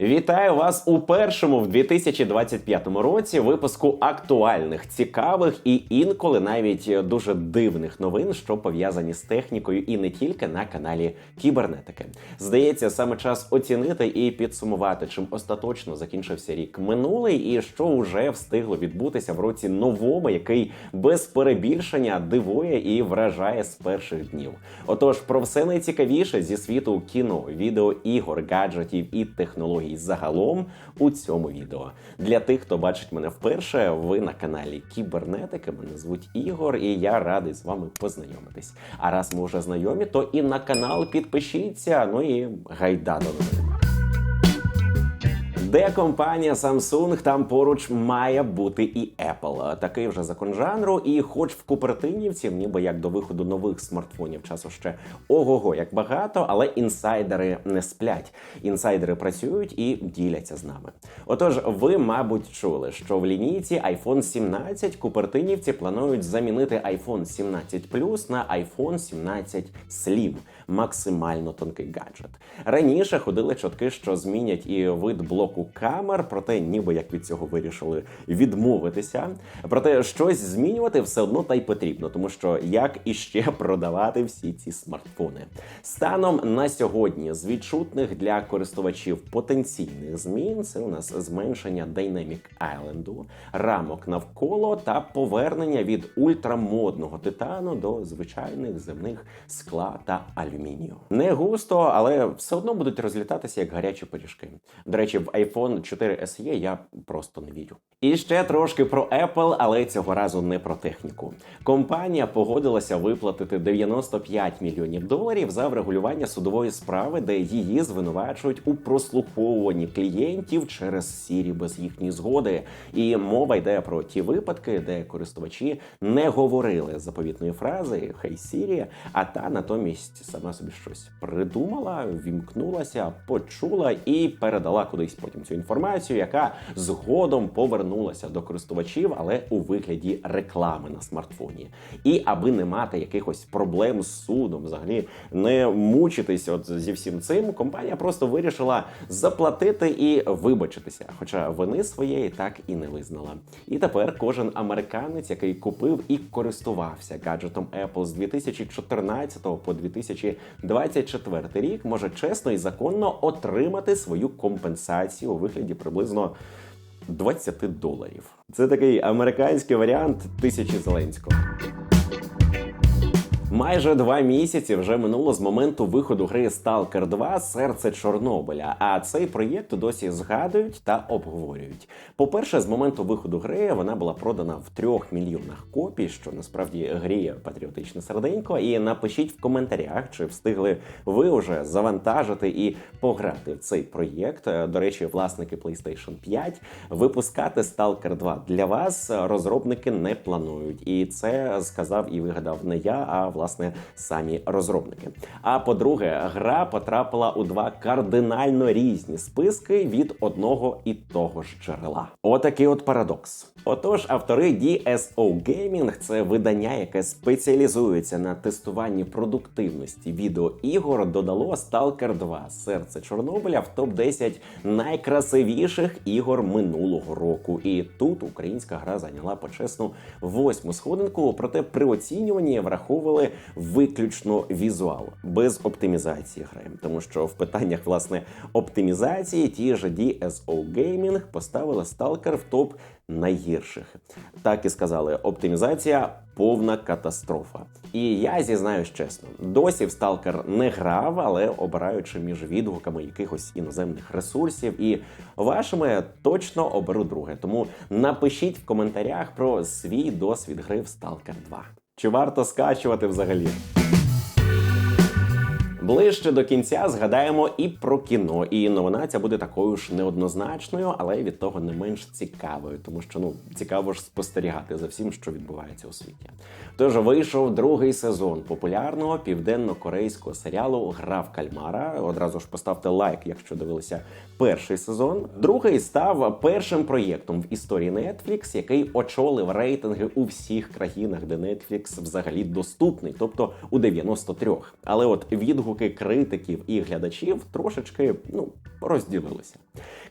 Вітаю вас у першому в 2025 році випуску актуальних, цікавих і інколи навіть дуже дивних новин, що пов'язані з технікою, і не тільки на каналі Кібернетики. Здається, саме час оцінити і підсумувати, чим остаточно закінчився рік минулий, і що вже встигло відбутися в році новому, який без перебільшення дивує і вражає з перших днів. Отож, про все найцікавіше зі світу кіно, відео, ігор, гаджетів і технологій загалом у цьому відео. Для тих, хто бачить мене вперше, ви на каналі Кібернетики. Мене звуть Ігор, і я радий з вами познайомитись. А раз ми вже знайомі, то і на канал підпишіться. Ну і гайда до новин. Де компанія Samsung, там поруч має бути і Apple. Такий вже закон жанру. І хоч в Купертинівців, ніби як до виходу нових смартфонів, часу ще ого-го, як багато, але інсайдери не сплять. Інсайдери працюють і діляться з нами. Отож, ви, мабуть, чули, що в лінійці iPhone 17 купертинівці планують замінити iPhone 17 Plus на iPhone 17 Slim. максимально тонкий гаджет. Раніше ходили чутки, що змінять і вид блоку камер, проте ніби як від цього вирішили відмовитися. Проте щось змінювати все одно та й потрібно, тому що як іще продавати всі ці смартфони. Станом на сьогодні з відчутних для користувачів потенційних змін це у нас зменшення Dynamic Island, рамок навколо та повернення від ультрамодного титану до звичайних земних скла та алюмінію. Не густо, але все одно будуть розлітатися як гарячі пиріжки. До речі, в iPhone 4 SE я просто не вірю. І ще трошки про Apple, але цього разу не про техніку. Компанія погодилася виплатити 95 мільйонів доларів за врегулювання судової справи, де її звинувачують у прослуховуванні клієнтів через Siri без їхньої згоди. І мова йде про ті випадки, де користувачі не говорили заповітної фрази «Хей Siri», а та натомість сама собі щось придумала, вімкнулася, почула і передала кудись потім цю інформацію, яка згодом повернулася до користувачів, але у вигляді реклами на смартфоні. І аби не мати якихось проблем з судом, взагалі не мучитись от зі всім цим, компанія просто вирішила заплатити і вибачитися. Хоча вини своєї так і не визнала. І тепер кожен американець, який купив і користувався гаджетом Apple з 2014 по 2024 рік, може чесно і законно отримати свою компенсацію у вигляді приблизно 20 доларів. Це такий американський варіант тисячі Зеленського. Майже два місяці вже минуло з моменту виходу гри Stalker 2 Серце Чорнобиля. А цей проєкт досі згадують та обговорюють. По-перше, з моменту виходу гри вона була продана в трьох мільйонах копій, що насправді гріє патріотичне серденько. І напишіть в коментарях, чи встигли ви вже завантажити і пограти в цей проєкт. До речі, власники PlayStation 5 випускати Stalker 2 для вас розробники не планують. І це сказав і вигадав не я, а власне самі розробники. А по-друге, гра потрапила у два кардинально різні списки від одного і того ж джерела. Отакий от парадокс. Отож, автори DSO Gaming – це видання, яке спеціалізується на тестуванні продуктивності відеоігор, додало Stalker 2 серце Чорнобиля в топ 10 найкрасивіших ігор минулого року. І тут українська гра зайняла почесну восьму сходинку. Проте при оцінюванні враховували виключно візуал без оптимізації гри, тому що в питаннях власне оптимізації ті ж DSO Gaming поставили Stalker в топ найгірших. Так і сказали, оптимізація повна катастрофа. І я зізнаюсь чесно, досі в Stalker не грав, але обираючи між відгуками якихось іноземних ресурсів і вашими точно оберу друге. Тому напишіть в коментарях про свій досвід гри в Stalker 2. Чи варто скачувати взагалі? Ближче до кінця згадаємо і про кіно. І новина ця буде такою ж неоднозначною, але від того не менш цікавою, тому що ну цікаво ж спостерігати за всім, що відбувається у світі. Тож вийшов другий сезон популярного південно-корейського серіалу Гра в кальмара. Одразу ж поставте лайк, якщо дивилися перший сезон. Другий став першим проєктом в історії Netflix, який очолив рейтинги у всіх країнах, де Netflix взагалі доступний, тобто у 93. Але от відгуки відгуки критиків і глядачів трошечки ну розділилися.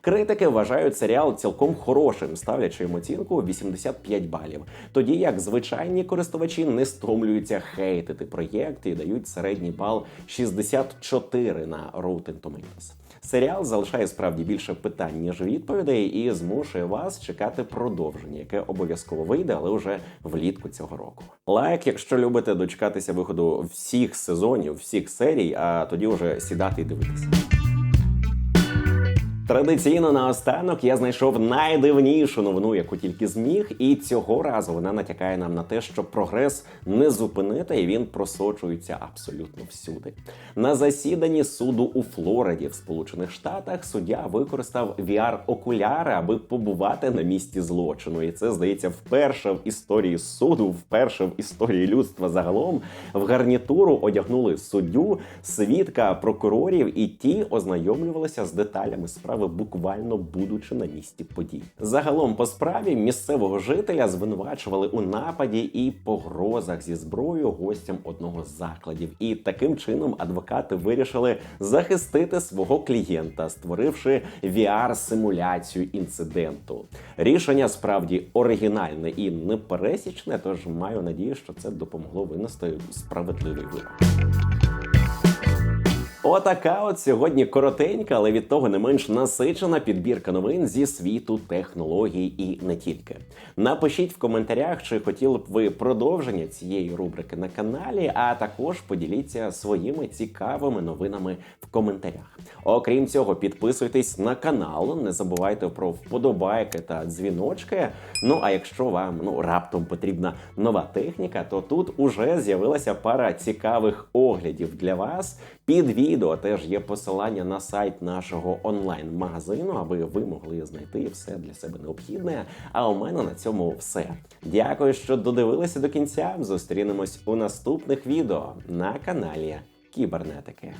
Критики вважають серіал цілком хорошим, ставлячи йому оцінку 85 балів. Тоді як звичайні користувачі не стомлюються хейтити проєкт і дають середній бал 64 на Rotten Tomatoes. Серіал залишає справді більше питань, ніж відповідей, і змушує вас чекати продовження, яке обов'язково вийде, але вже влітку цього року. Лайк, якщо любите дочекатися виходу всіх сезонів, всіх серій, а тоді вже сідати і дивитися. Традиційно наостанок я знайшов найдивнішу новину, яку тільки зміг, і цього разу вона натякає нам на те, що прогрес не зупинити, і він просочується абсолютно всюди. На засіданні суду у Флориді в Сполучених Штатах суддя використав VR-окуляри, аби побувати на місці злочину. І це здається вперше в історії суду, вперше в історії людства загалом в гарнітуру одягнули суддю, свідка прокурорів, і ті ознайомлювалися з деталями справи, буквально будучи на місці подій. Загалом по справі місцевого жителя звинувачували у нападі і погрозах зі зброєю гостям одного з закладів. І таким чином адвокати вирішили захистити свого клієнта, створивши VR-симуляцію інциденту. Рішення справді оригінальне і непересічне, тож маю надію, що це допомогло винести справедливий вирок. Отака от сьогодні коротенька, але від того не менш насичена підбірка новин зі світу технологій і не тільки. Напишіть в коментарях, чи хотіли б ви продовження цієї рубрики на каналі, а також поділіться своїми цікавими новинами в коментарях. Окрім цього, підписуйтесь на канал, не забувайте про вподобайки та дзвіночки. Ну а якщо вам ну раптом потрібна нова техніка, то тут уже з'явилася пара цікавих оглядів для вас. Під відео теж є посилання на сайт нашого онлайн-магазину, аби ви могли знайти все для себе необхідне. А у мене на цьому все. Дякую, що додивилися до кінця. Зустрінемось у наступних відео на каналі Кібернетики.